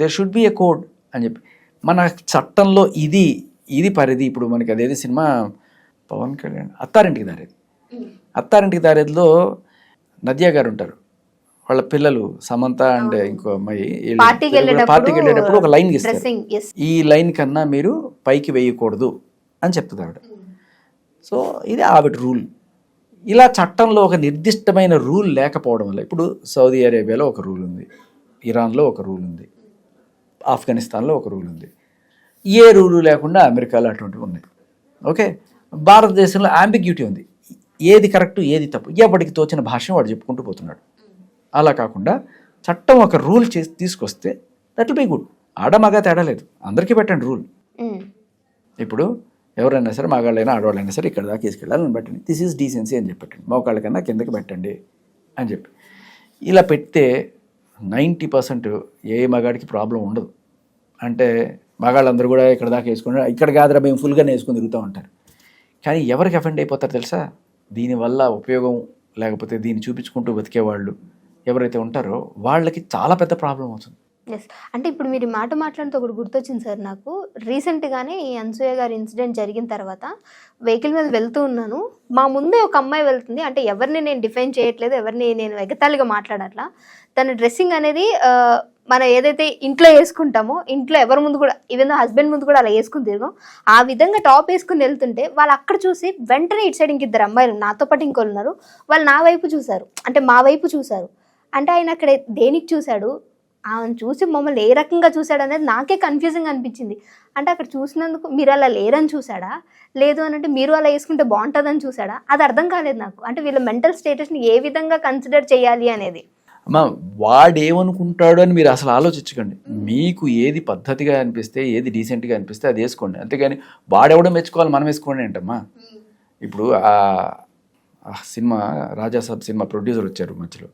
there should be a code అని చెప్పి. మన చట్టంలో ఇది ఇది పరిధి. ఇప్పుడు మనకి అదేది సినిమా? పవన్ కళ్యాణ్ అత్తారింటికి దారేది. అత్తారింటికి దారేదిలో నదియా గారు ఉంటారు. వాళ్ళ పిల్లలు సమంత అండ్ ఇంకో అమ్మాయి పార్టీకి వెళ్ళేటప్పుడు ఒక లైన్ ఈ లైన్ కన్నా మీరు పైకి వేయకూడదు అని చెప్తుంది ఆవిడ. సో ఇది ఆవిడ రూల్. ఇలా చట్టంలో ఒక నిర్దిష్టమైన రూల్ లేకపోవడం వల్ల ఇప్పుడు సౌదీ అరేబియాలో ఒక రూల్ ఉంది ఇరాన్లో ఒక రూల్ ఉంది ఆఫ్ఘనిస్తాన్లో ఒక రూల్ ఉంది. ఏ రూలు లేకుండా అమెరికాలో అటువంటివి ఉన్నాయి. ఓకే? భారతదేశంలో అంబిగ్యూటీ ఉంది. ఏది కరెక్ట్ ఏది తప్పు? ఎవరికి తోచిన భాష వాడు చెప్పుకుంటూ పోతున్నాడు. అలా కాకుండా చట్టం ఒక రూల్ చేసి తీసుకొస్తే దట్ బి గుడ్ ఆడ మగ తేడా లేదు. అందరికీ పెట్టండి రూల్. ఇప్పుడు ఎవరైనా సరే మగాళ్ళైనా ఆడవాళ్ళైనా సరే ఇక్కడ దాకా తీసుకెళ్ళాలని పెట్టండి. దిస్ ఈజ్ డీసెన్సీ అని చెప్పండి. పెట్టండి మోకాళ్ళ కన్నా కిందకి పెట్టండి అని చెప్పి. ఇలా పెడితే నైంటీ పర్సెంట్ ఏ మగాడికి ప్రాబ్లం ఉండదు. అంటే మగాళ్ళందరూ కూడా ఇక్కడ దాకా వేసుకుని ఇక్కడ కాదురా మేము ఫుల్గానే వేసుకుని తిరుగుతూ ఉంటారు. కానీ ఎవరికి అఫెండ్ అయిపోతారు తెలుసా? దీనివల్ల ఉపయోగం లేకపోతే దీన్ని చూపించుకుంటూ బతికేవాళ్ళు ఎవరైతే ఉంటారో వాళ్ళకి చాలా పెద్ద ప్రాబ్లం అవుతుంది. ఎస్ అంటే ఇప్పుడు మీరు ఈ మాట మాట్లాడితే ఒకటి గుర్తొచ్చింది సార్ నాకు. రీసెంట్గానే ఈ అన్సూయ గారి ఇన్సిడెంట్ జరిగిన తర్వాత వెహికల్ మీద వెళ్తూ ఉన్నాను. మా ముందే ఒక అమ్మాయి వెళ్తుంది. అంటే ఎవరిని నేను డిఫైన్ చేయట్లేదు ఎవరిని నేను ఎగతాళిగా మాట్లాడట్లా. తన డ్రెస్సింగ్ అనేది మనం ఏదైతే ఇంట్లో వేసుకుంటామో ఇంట్లో ఎవరి ముందు కూడా ఈవెన్ హస్బెండ్ ముందు కూడా అలా వేసుకుని తిరగం. ఆ విధంగా టాప్ వేసుకుని వెళ్తుంటే వాళ్ళు అక్కడ చూసి వెంటనే ఇటు సైడ్ ఇంక ఇద్దరు అమ్మాయిలు నాతో పాటు ఇంకోళ్ళు ఉన్నారు. వాళ్ళు నా వైపు చూశారు. అంటే మా వైపు చూశారు. అంటే ఆయన అక్కడ దేనికి చూశాడు? ఆమెను చూసి మమ్మల్ని ఏ రకంగా చూశాడు అనేది నాకే కన్ఫ్యూజింగ్ అనిపించింది. అంటే అక్కడ చూసినందుకు మీరు అలా లేరని చూసాడా లేదు అని అంటే మీరు అలా వేసుకుంటే బాగుంటుందని చూసాడా అది అర్థం కాలేదు నాకు. అంటే వీళ్ళ మెంటల్ స్టేటస్ని ఏ విధంగా కన్సిడర్ చేయాలి అనేది. అమ్మా వాడేమనుకుంటాడు అని మీరు అసలు ఆలోచించకండి. మీకు ఏది పద్ధతిగా అనిపిస్తే ఏది డీసెంట్గా అనిపిస్తే అది వేసుకోండి. అంతేగాని వాడెవడో మెచ్చుకోవాలి మనం వేసుకోండి ఏంటమ్మా? ఇప్పుడు ఆ ఆ సినిమా రాజాసాబ్ సినిమా ప్రొడ్యూసర్ వచ్చారు మధ్యలో.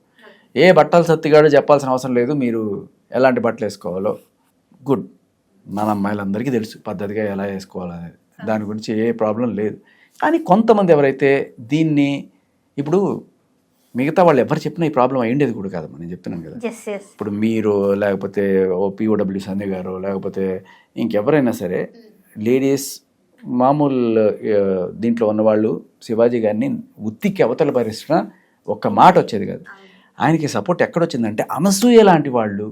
ఏ బట్టలు సత్తిగాడో చెప్పాల్సిన అవసరం లేదు మీరు ఎలాంటి బట్టలు వేసుకోవాలో. గుడ్ మన అమ్మాయిలందరికీ తెలుసు పద్ధతిగా ఎలా వేసుకోవాలనేది. దాని గురించి ఏ ప్రాబ్లం లేదు. కానీ కొంతమంది ఎవరైతే దీన్ని ఇప్పుడు మిగతా వాళ్ళు ఎవరు చెప్పినా ఈ ప్రాబ్లం అయ్యేది కూడా కాదు నేను చెప్తున్నాను కదా. ఇప్పుడు మీరు లేకపోతే ఓ పిఓడబ్ల్యూ సంధ్య గారు లేకపోతే ఇంకెవరైనా సరే లేడీస్ మామూలు దీంట్లో ఉన్నవాళ్ళు శివాజీ గారిని ఉత్తికి అవతల పరిచిన ఒక్క మాట వచ్చేది కాదు. ఆయనకి సపోర్ట్ ఎక్కడొచ్చిందంటే అనసూయ లాంటి వాళ్ళు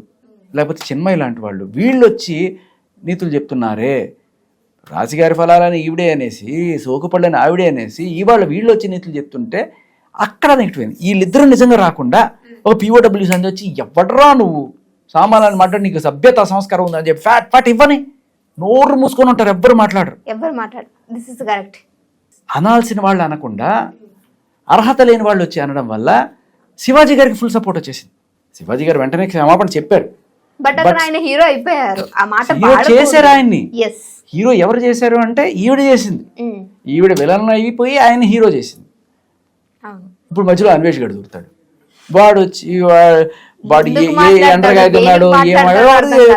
లేకపోతే చిన్మయ్య లాంటి వాళ్ళు. వీళ్ళు వచ్చి నీతులు చెప్తున్నారే రాశిగారి ఫలాలని ఈవిడే అనేసి సోకుపళ్ళని ఆవిడే అనేసి ఇవాళ వీళ్ళు వచ్చి నీతులు చెప్తుంటే అక్కడ నెగిటివ్ అయింది వీళ్ళిద్దరూ నిజంగా రాకుండా ఒక పీఓడబ్ల్యూస్ అని వచ్చి ఎవడరా నువ్వు? సామాన్యాన్ని మాట్లాడి నీకు సభ్యత సంస్కారం ఉందని చెప్పి ఫ్యాట్ ఫ్యాట్ ఇవ్వని. నోరు మూసుకొని ఉంటారు ఎవ్వరు మాట్లాడరు. ఎవరు మాట్లాడు దిస్ ఇస్ కరెక్ట్ అనాల్సిన వాళ్ళు అనకుండా అర్హత లేని వాళ్ళు వచ్చి అనడం వల్ల శివాజీ గారికి ఫుల్ సపోర్ట్ వచ్చేసింది. శివాజీ గారు వెంటనే క్షమాపణ చెప్పారు. బట్ అక్కడ ఆయన హీరో అయిపోయారు. ఆ మాట హీరో చేశారు ఆయన్ని. హీరో ఎవరు చేశారు అంటే ఈవిడ చేసింది. ఈవిడ విలన్ అయిపోయి ఆయన హీరో చేసింది. అవును. ఇప్పుడు మధ్యలో అన్వేష్ గడు దొరుకుతాడు. వాడు వచ్చి వాడు ఏ- ఎండగా.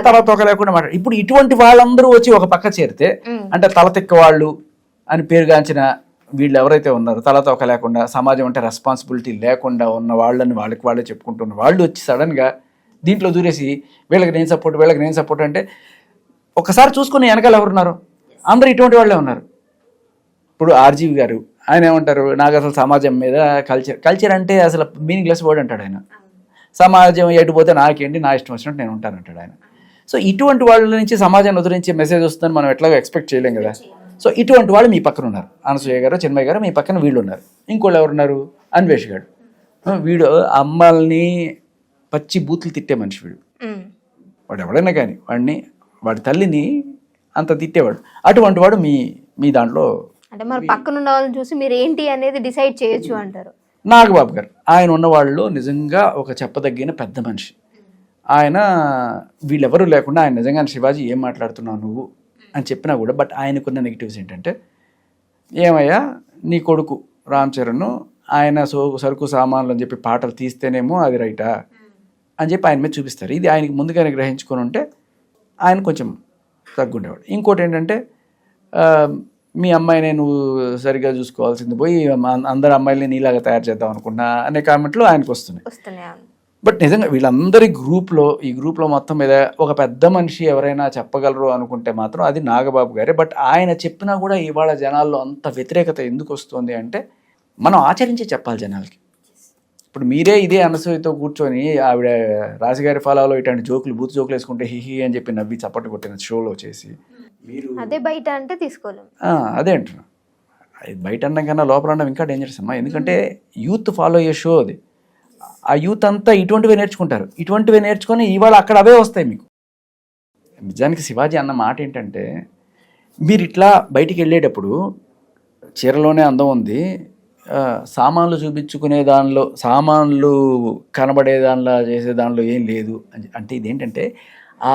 తల తోక లేకుండా మాట్లాడు ఇప్పుడు ఇటువంటి వాళ్ళందరూ వచ్చి ఒక పక్క చేరితే అంటే తల తిక్క వాళ్ళు అని పేరుగాంచిన వీళ్ళు ఎవరైతే ఉన్నారో తల తోక లేకుండా సమాజం అంటే రెస్పాన్సిబిలిటీ లేకుండా ఉన్న వాళ్ళని వాళ్ళకి వాళ్ళే చెప్పుకుంటున్న వాళ్ళు వచ్చి సడన్గా దీంట్లో దూరేసి వీళ్ళకి నేను సపోర్ట్ వీళ్ళకి నేను సపోర్ట్ అంటే ఒకసారి చూసుకుని వెనకాల ఎవరున్నారు అందరూ ఇటువంటి వాళ్ళే ఉన్నారు. ఇప్పుడు ఆర్జీవి గారు ఆయన ఏమంటారు? నాకు అసలు సమాజం మీద కల్చర్ కల్చర్ అంటే అసలు మీనింగ్లెస్ వర్డ్ అంటాడు ఆయన. సమాజం ఎటుపోతే నాకేంటి నా ఇష్టం వచ్చినట్టు నేను ఉంటాను అంటాడు ఆయన. సో ఇటువంటి వాళ్ళ నుంచి సమాజాన్ని ఉద్ధరించే మెసేజ్ వస్తుందని మనం ఎట్లాగో ఎక్స్పెక్ట్ చేయలేం కదా. సో ఇటువంటి వాళ్ళు మీ పక్కన ఉన్నారు. అనసూయ గారు చిన్మయ్య గారు మీ పక్కన వీళ్ళు ఉన్నారు ఇంకోళ్ళు ఎవరున్నారు? అన్వేష్ గారు. వీడు అమ్మాల్ని పచ్చి బూతులు తిట్టే మనిషి వీడు. వాడు ఎవడైనా కానీ వాడిని వాడి తల్లిని అంత తిట్టేవాడు. అటువంటి వాడు మీ మీ దాంట్లో అంటే మరి పక్కన ఉన్న వాళ్ళని చూసి మీరు ఏంటి అనేది డిసైడ్ చేయొచ్చు అంటారు. నాగబాబు గారు ఆయన ఉన్న వాళ్ళు నిజంగా ఒక చెప్పదగిన పెద్ద మనిషి. ఆయన వీళ్ళెవరూ లేకుండా ఆయన నిజంగా శివాజీ ఏం మాట్లాడుతున్నావు నువ్వు? అని చెప్పినా కూడా బట్ ఆయనకున్న నెగిటివ్స్ ఏంటంటే ఏమయ్యా నీ కొడుకు రామ్ చరణ్ ఆయన సో సరుకు సామాన్లు అని చెప్పి పాటలు తీస్తేనేమో అది రైటా అని చెప్పి ఆయన మీద చూపిస్తారు. ఇది ఆయనకి ముందుగానే గ్రహించుకొని ఉంటే ఆయన కొంచెం తగ్గుండేవాడు. ఇంకోటి ఏంటంటే మీ అమ్మాయిని నువ్వు సరిగ్గా చూసుకోవాల్సింది పోయి మా- అందరు అమ్మాయిల్ని నీలాగా తయారు చేద్దాం అనుకున్నా అనే కామెంట్లు ఆయనకు వస్తున్నాయి. బట్ నిజంగా వీళ్ళందరి గ్రూప్లో ఈ గ్రూప్లో మొత్తం మీద ఒక పెద్ద మనిషి ఎవరైనా చెప్పగలరు అనుకుంటే మాత్రం అది నాగబాబు గారే. బట్ ఆయన చెప్పినా కూడా ఇవాళ జనాల్లో అంత వ్యతిరేకత ఎందుకు వస్తుంది అంటే మనం ఆచరించి చెప్పాలి జనాలకి. ఇప్పుడు మీరే ఇదే అనసూయతో కూర్చొని ఆవిడ రాజుగారి ఫలాలో ఇట్లాంటి జోకులు బూత్ జోకులు వేసుకుంటే హిహి అని చెప్పి నవ్వి చప్పట్లు కొట్టిన షోలో చేసి మీరు అదే బయట అంటే తీసుకోలేము అదే అంటున్నా. బయట అనడం కన్నా లోపల అనడం ఇంకా డేంజరస్ అమ్మా. ఎందుకంటే యూత్ ఫాలో అయ్యే షో అది. ఆ యూత్ అంతా ఇటువంటివే నేర్చుకుంటారు. ఇటువంటివే నేర్చుకొని ఇవాళ అక్కడ అవే వస్తాయి మీకు. నిజానికి శివాజీ అన్న మాట ఏంటంటే మీరు ఇట్లా బయటికి వెళ్ళేటప్పుడు చీరలోనే అందం ఉంది. సామాన్లు చూపించుకునే దానిలో సామాన్లు కనబడే దానిలో చేసే దానిలో ఏం లేదు. అని- అంటే ఇదేంటంటే ఆ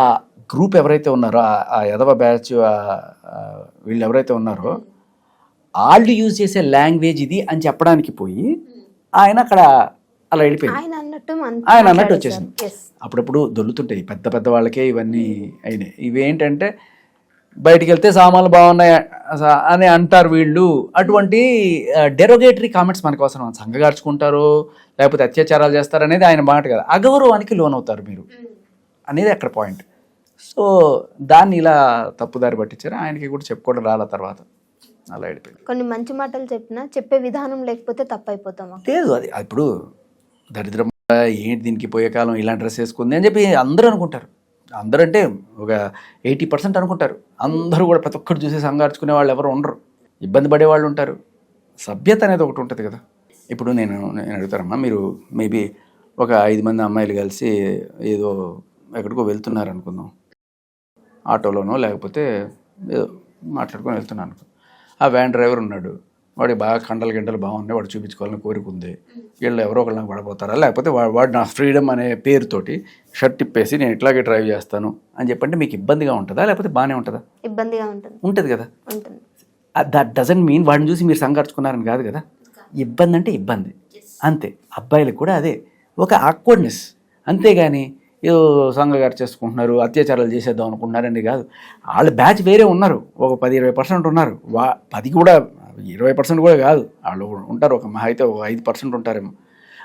గ్రూప్ ఎవరైతే ఉన్నారో ఆ- ఆ యదవ బ్యాచ్ వీళ్ళు ఎవరైతే ఉన్నారో వాళ్ళు యూజ్ చేసే లాంగ్వేజ్ ఇది అని చెప్పడానికి పోయి ఆయన అక్కడ అలా వెళ్ళిపోయింది. ఆయన అన్నట్టు ఆయన అన్నట్టు వచ్చేసింది. అప్పుడప్పుడు దొల్లుతుంటాయి. పెద్ద పెద్ద వాళ్ళకే ఇవన్నీ అయినాయి. ఇవి ఏంటంటే బయటికి వెళ్తే సామాన్లు బాగున్నాయి అని అంటారు వీళ్ళు. అటువంటి డెరోగేటరీ కామెంట్స్ మనకు అవసరం. సంఘగార్చుకుంటారు లేకపోతే అత్యాచారాలు చేస్తారు అనేది ఆయన మాట కదా. అగౌరవానికి లోన్ అవుతారు మీరు అనేది అక్కడ పాయింట్ సో దాన్ని ఇలా తప్పుదారి పట్టించారు. ఆయనకి కూడా చెప్పుకోవడం రాల తర్వాత. అలా వెళ్ళిపోయింది. కొన్ని మంచి మాటలు చెప్పినా చెప్పే విధానం లేకపోతే తప్పైపోతాం లేదు. అది ఇప్పుడు దరిద్రం ఏంటి దీనికి పోయే కాలం? ఇలాంటి డ్రెస్ వేసుకుంది అని చెప్పి అందరూ అనుకుంటారు. అందరూ అంటే ఒక ఎయిటీ పర్సెంట్ అనుకుంటారు. అందరూ కూడా ప్రతి ఒక్కరు చూసి సంగార్చుకునే వాళ్ళు ఎవరు ఉండరు. ఇబ్బంది పడే వాళ్ళు ఉంటారు. సభ్యత అనేది ఒకటి ఉంటుంది కదా. ఇప్పుడు నేను నేను అడుగుతారమ్మా మీరు మేబీ ఒక ఐదు మంది అమ్మాయిలు కలిసి ఏదో ఎక్కడికో వెళ్తున్నారు అనుకుందాం ఆటోలోనో లేకపోతే ఏదో మాట్లాడుకొని వెళ్తున్నాను. అనుకో ఆ వ్యాన్ డ్రైవర్ ఉన్నాడు. వాడి బాగా కండలు గిండలు బాగున్నాయి వాడు చూపించుకోవాలని కోరిక ఉంది. వీళ్ళు ఎవరో ఒకళ్ళు నాకు పడబోతారా? లేకపోతే వాడు వాడు నా ఫ్రీడమ్ అనే పేరుతోటి షర్ట్ తిప్పేసి నేను ఇట్లాగే డ్రైవ్ చేస్తాను అని చెప్పంటే మీకు ఇబ్బందిగా ఉంటుందా? లేకపోతే బాగానే ఉంటుందా? ఇబ్బందిగా ఉంటుంది. ఉంటుంది కదా? ఉంటుంది. దట్ డజంట్ మీన్ వాడిని చూసి మీరు సంగర్చుకున్నారని కాదు కదా? ఇబ్బంది అంటే ఇబ్బంది. అంతే. అబ్బాయిలకు కూడా అదే. ఒక ఆక్వర్డ్నెస్ అంతేగాని ఏదో సంఘగారు చేసుకుంటున్నారు అత్యాచారాలు చేసేద్దాం అనుకుంటున్నారని కాదు. వాళ్ళ బ్యాచ్ వేరే ఉన్నారు. ఒక పది ఇరవై పర్సెంట్ ఉన్నారు. వా పది కూడా ఇరవై పర్సెంట్ కూడా కాదు. వాళ్ళు ఉంటారు. ఒక మహా అయితే ఒక ఐదు పర్సెంట్ ఉంటారేమో.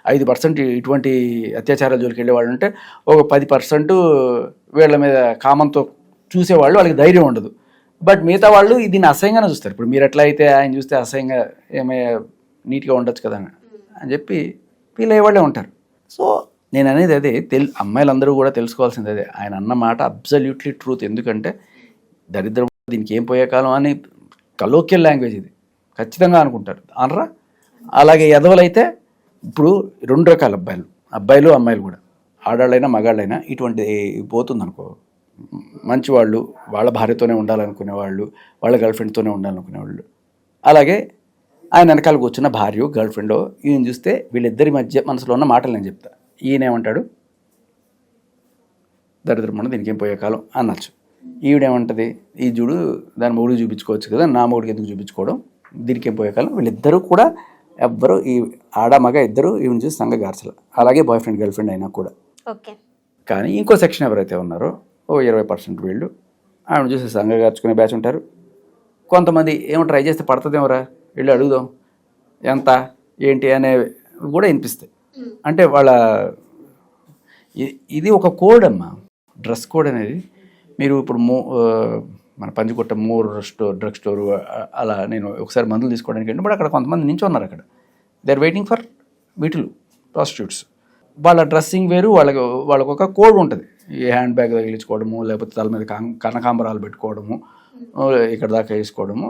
ఐదు పర్సెంట్ ఇటువంటి అత్యాచారాల జోలికి వెళ్ళే వాళ్ళు ఉంటే ఒక పది పర్సెంట్ వీళ్ళ మీద కామంతో చూసేవాళ్ళు వాళ్ళకి ధైర్యం ఉండదు. బట్ మిగతా వాళ్ళు దీన్ని అసహ్యంగానే చూస్తారు. ఇప్పుడు మీరు ఎట్లా అయితే ఆయన చూస్తే అసహ్యంగా ఏమై నీట్గా ఉండొచ్చు కదా అని. అని చెప్పి ఫీల్ అయ్యేవాళ్ళే ఉంటారు. సో నేను అనేది అదే తెల్ అమ్మాయిలందరూ కూడా తెలుసుకోవాల్సింది అదే. ఆయన అన్న మాట అబ్సల్యూట్లీ ట్రూత్. ఎందుకంటే దరిద్రం దీనికి ఏం పోయే కాలం అని కలోక్యల్ లాంగ్వేజ్ ఇది. ఖచ్చితంగా అనుకుంటారు. అనరా? అలాగే ఎదవలైతే ఇప్పుడు రెండు రకాల అబ్బాయిలు. అబ్బాయిలు అమ్మాయిలు కూడా. ఆడాళ్ళైనా మగాళ్ళైనా ఇటువంటి పోతుంది అనుకో మంచి వాళ్ళు వాళ్ళ భార్యతోనే ఉండాలనుకునే వాళ్ళు వాళ్ళ గర్ల్ ఫ్రెండ్తోనే ఉండాలనుకునే వాళ్ళు. అలాగే ఆయన వెనకాల కూర్చున్న భార్య గర్ల్ ఫ్రెండ్ ఈయన చూస్తే వీళ్ళిద్దరి మధ్య మనసులో ఉన్న మాటలు నేను చెప్తా. ఈయనేమంటాడు ఏమంటాడు? దీనికి ఏం పోయే కాలం అనొచ్చు. ఈవిడేమంటది? ఈ చూడు దాని మూడు చూపించుకోవచ్చు కదా నా మొగుడికి ఎందుకు చూపించుకోవడం? దీనికి ఏం పోయే కాలం? వీళ్ళిద్దరూ కూడా ఎవ్వరు ఈ ఆడ మగ ఇద్దరు ఈవెన్ చూసి సంఘ గార్చల. అలాగే బాయ్ ఫ్రెండ్ గర్ల్ ఫ్రెండ్ అయినా కూడా. ఓకే. కానీ ఇంకో సెక్షన్ ఎవరైతే ఉన్నారో ఓ ఇరవై పర్సెంట్ వీళ్ళు ఆవిడ చూసి సంఘ గార్చుకునే బ్యాచ్ ఉంటారు. కొంతమంది ఏమో ట్రై చేస్తే పడుతుందేమోరా? వెళ్ళి అడుగుదాం. ఎంత? ఏంటి? అనే కూడా వినిపిస్తాయి. అంటే వాళ్ళ ఇది ఒక కోడ్ అమ్మా. డ్రెస్ కోడ్ అనేది మీరు ఇప్పుడు మో మన పంచుకొట్ట మోర్ స్టోర్ డ్రగ్ స్టోర్ అలా నేను ఒకసారి మందులు తీసుకోవడానికి వెళ్ళినప్పుడు అక్కడ కొంతమంది నించున్నారు అక్కడ. దే ఆర్ వెయిటింగ్ ఫర్ వీటిలు ప్రాస్టిట్యూట్స్ వాళ్ళ డ్రెస్సింగ్ వేరు వాళ్ళకి వాళ్ళకి ఒక కోడ్ ఉంటుంది. ఈ హ్యాండ్ బ్యాగ్ తగిలించుకోవడము లేకపోతే తల మీద కనకాంబరాలు పెట్టుకోవడము ఆ, ఇక్కడ దాకా వేసుకోవడము.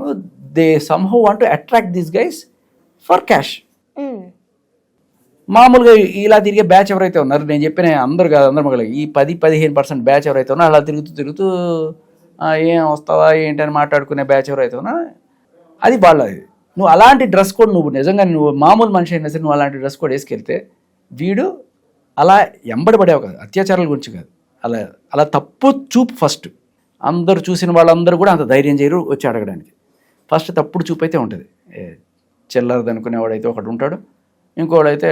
They somehow want to attract this guys for cash hmm. మామూలుగా ఇలా తిరిగే బ్యాచ్ ఎవరైతే ఉన్నారు నేను చెప్పిన అందరు కాదు అందరు మగలే ఈ పది పదిహేను పర్సెంట్ బ్యాచ్ ఎవరైతే ఉన్నారో అలా తిరుగుతూ తిరుగుతూ "ఆ, ఏం వస్తావా? ఏంటి? అని మాట్లాడుకునే బ్యాచ్ ఎవరు అయితే అది వాళ్ళది. నువ్వు అలాంటి డ్రెస్ కోడ్ నువ్వు నిజంగా నువ్వు మామూలు మనిషి అయినా సరే నువ్వు అలాంటి డ్రెస్ కోడ్ వేసుకెళ్తే వీడు అలా ఎంబడబడేవి కాదు అత్యాచారాల గురించి కాదు. అలా అలా తప్పు చూపు ఫస్ట్ అందరు చూసిన వాళ్ళందరూ కూడా అంత ధైర్యం చేయరు వచ్చి అడగడానికి. ఫస్ట్ తప్పుడు చూపు అయితే ఉంటుంది. ఏ చిల్లరది అనుకునేవాడైతే ఒకడు ఉంటాడు ఇంకోడైతే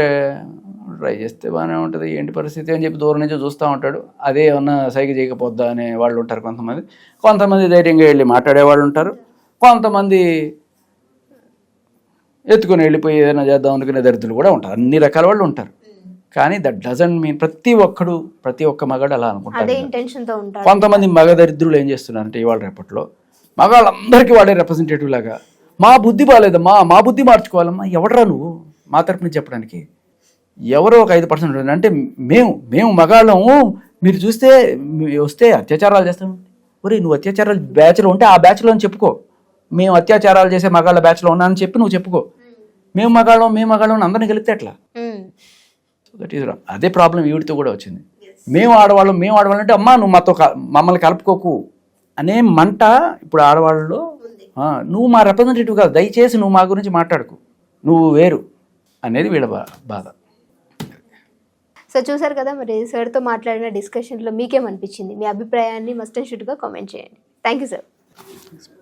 ట్రై చేస్తే బాగానే ఉంటుంది. ఏంటి పరిస్థితి అని చెప్పి దూరం నుంచి చూస్తూ ఉంటాడు. అదే ఏమన్నా సైగ చేయకపోద్దా అనే వాళ్ళు ఉంటారు కొంతమంది. కొంతమంది ధైర్యంగా వెళ్ళి మాట్లాడే వాళ్ళు ఉంటారు. కొంతమంది ఎత్తుకొని వెళ్ళిపోయి ఏదైనా చేద్దాం అనుకునే దరిద్రులు కూడా ఉంటారు. అన్ని రకాల వాళ్ళు ఉంటారు. కానీ దట్ డజంట్ మీన్ ప్రతి ఒక్కడు ప్రతి ఒక్క మగాడు అలా అనుకుంటారు కొంతమంది మగ దరిద్రులు ఏం చేస్తున్నారంటే ఇవాళ రేపట్లో మగాళ్ళందరికీ వాడే రిప్రజెంటేటివ్ లాగా మా బుద్ధి బాగాలేదమ్మా మా బుద్ధి మార్చుకోవాలమ్మా ఎవడరా నువ్వు? మా తరపు నుంచి చెప్పడానికి. ఎవరో ఒక ఐదు పర్సెంట్ అంటే మేము మేము మగాళ్ళము మీరు చూస్తే వస్తే అత్యాచారాలు చేస్తాం. ఒరే నువ్వు అత్యాచారాలు బ్యాచ్లో ఉంటే ఆ బ్యాచ్లో అని చెప్పుకో. మేము అత్యాచారాలు చేసే మగాళ్ళ బ్యాచ్లో ఉన్నానని చెప్పి నువ్వు చెప్పుకో. మేము మగాళ్ళం మేము మగాళ్ళం అని అందరిని కలిపితే ఎట్లా. దట్ ఈస్ అదే ప్రాబ్లం ఈవిడితో కూడా వచ్చింది. మేము ఆడవాళ్ళం మేము ఆడవాళ్ళం అంటే అమ్మా నువ్వు మాతో మమ్మల్ని కలుపుకోకు అనే మంట ఇప్పుడు ఆడవాళ్ళలో నువ్వు మా రిప్రజెంటేటివ్ కాదు దయచేసి నువ్వు మా గురించి మాట్లాడుకు. నువ్వు వేరు అనేది వీళ్ళ బా- బాధ. సో చూసారు కదా మరి సార్తో మాట్లాడిన డిస్కషన్లో మీకేమనిపించింది? మీ అభిప్రాయాన్ని మస్ట్ అండ్ షుడ్గా కామెంట్ చేయండి. Thank you sir